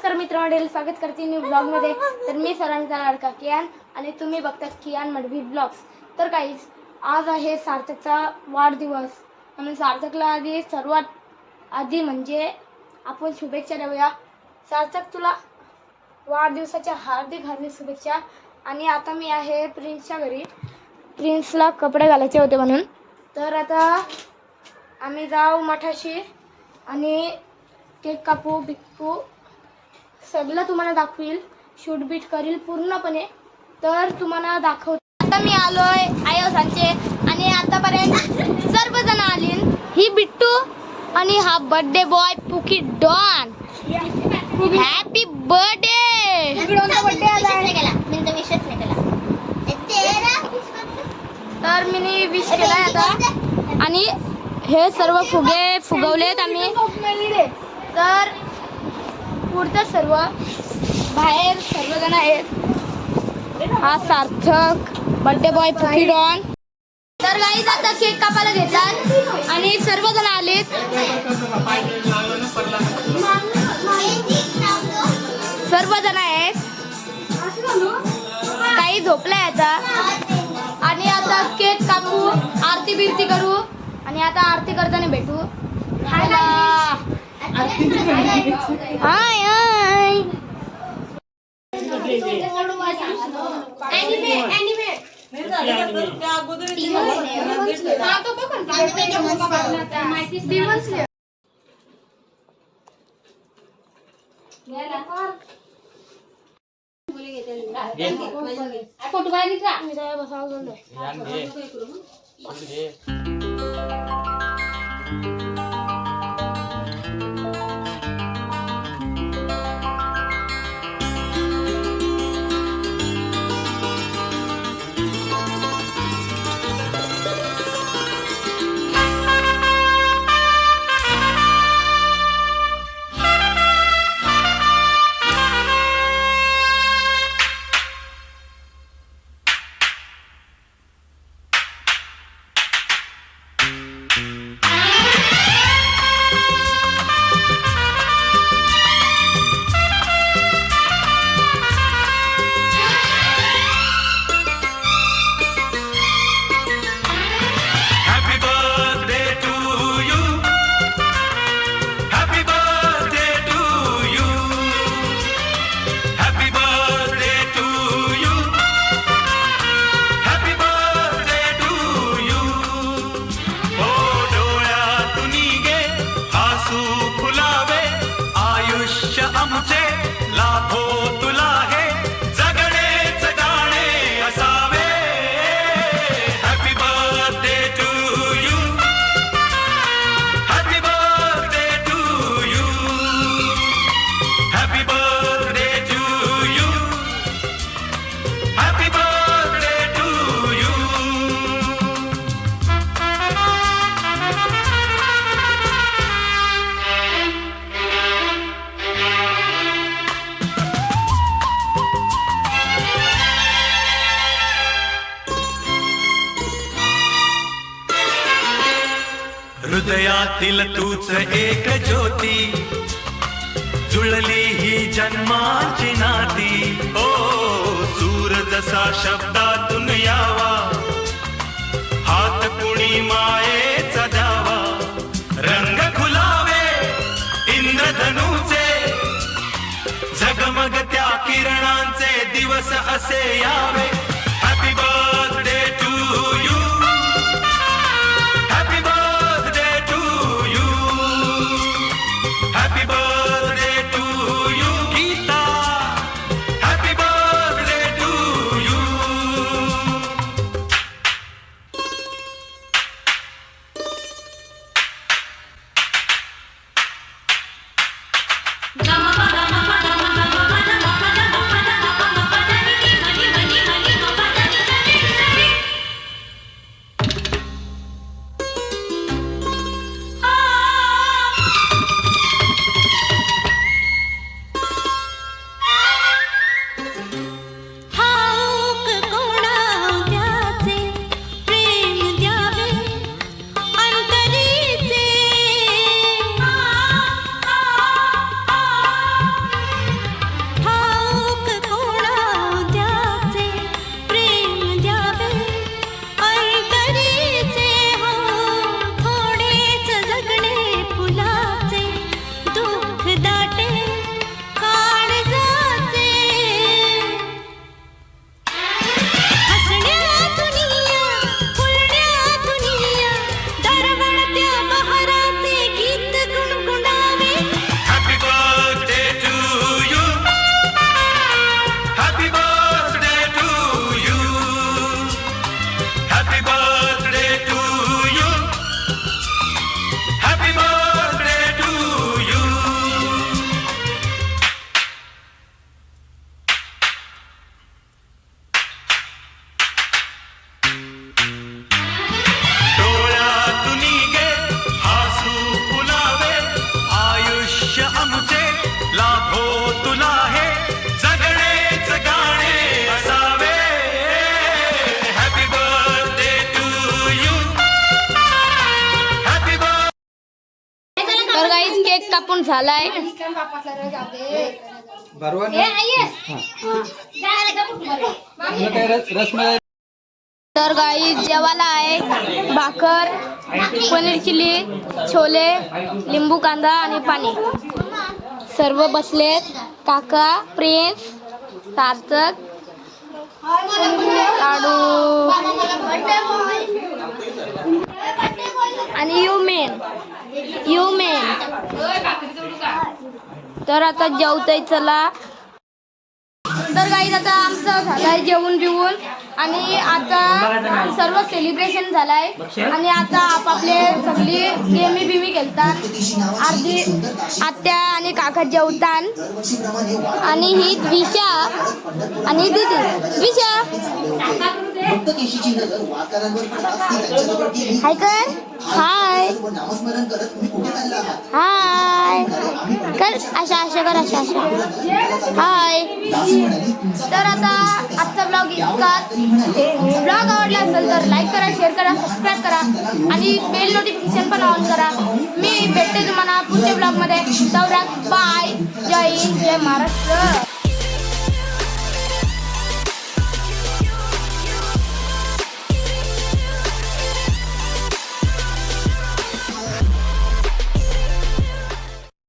नमस्कार मित्रमंडळी स्वागत करते मी ब्लॉगमध्ये. तर मी सरांचा लाडका कियान आणि तुम्ही बघता कियान मडवी ब्लॉग्स. तर काहीच आज आहे सार्थकचा वाढदिवस. म्हणून सार्थकला आधी सर्वात आधी म्हणजे आपण शुभेच्छा देऊया. सार्थक तुला वाढदिवसाच्या हार्दिक हार्दिक शुभेच्छा. आणि आता मी आहे प्रिन्सच्या घरी. प्रिन्सला कपडे घालायचे होते म्हणून. तर आता आम्ही जाऊ मठाशी आणि केक कापू बिकू. सगळं तुम्हाला दाखवील शूट बीट करील पूर्णपणे. तर तुम्हाला दाखव आता मी आलोय आयोसांचे आणि आतापर्यंत सर्वजण आली ही बिट्टू आणि हा birthday boy Puki don happy birthday तर मी विश केलाय आता. आणि हे सर्व फुगे फुगवलेत आम्ही. तर पुढचं सर्व बाहेर सर्वजण आहेत. हा सार्थक बर्थडे बॉय डॉन तर गाईज आता केक कापायला घेतात आणि सर्वजण आलेत. सर्वजण आहेत. काही झोपलाय आता. आणि आता केक कापू आरती बिरती करू. आणि आता आरती करताना भेटू. हाय हाय फोटो काय बसावं हृदयातील तूच एक ज्योती. जुळली ही जन्माची नाती. ओ सूर जसा शब्दातून यावा. हात कुणी मायेचा द्यावा रंग खुलावे इंद्रधनुचे. झगमग त्या किरणांचे दिवस असे यावे. कापून झालाय. तर गाई जेवायला आहे. भाकर पनीर चिली छोले लिंबू कांदा आणि पाणी. सर्व बसलेत. काका प्रिन्स सार्थक लाडू. आणि यू ह्युमेन यू मेन तर आता जेवतय चला. तर काही आता आमचं झालंय जेवण बिवून आणि आता सर्व सेलिब्रेशन झालंय. आणि आता आपापले सगळी गेमी बिमी खेळतात. अर्धी आत्या आणि काका जेवतात आणि ही द्विषा आणि दिदी. द्विषा हाय कर. हाय. हाय. कर. अशा अशा कर अशा अशा हाय. तर आता आजचा ब्लॉग इतकाच. ब्लॉग आवडला असेल तर लाईक करा शेअर करा सबस्क्राईब करा आणि बेल नोटिफिकेशन पण ऑन करा. मी भेटते तुम्हाला पुढच्या ब्लॉगमध्ये तवरात बाय जय हिंद जय महाराष्ट्र.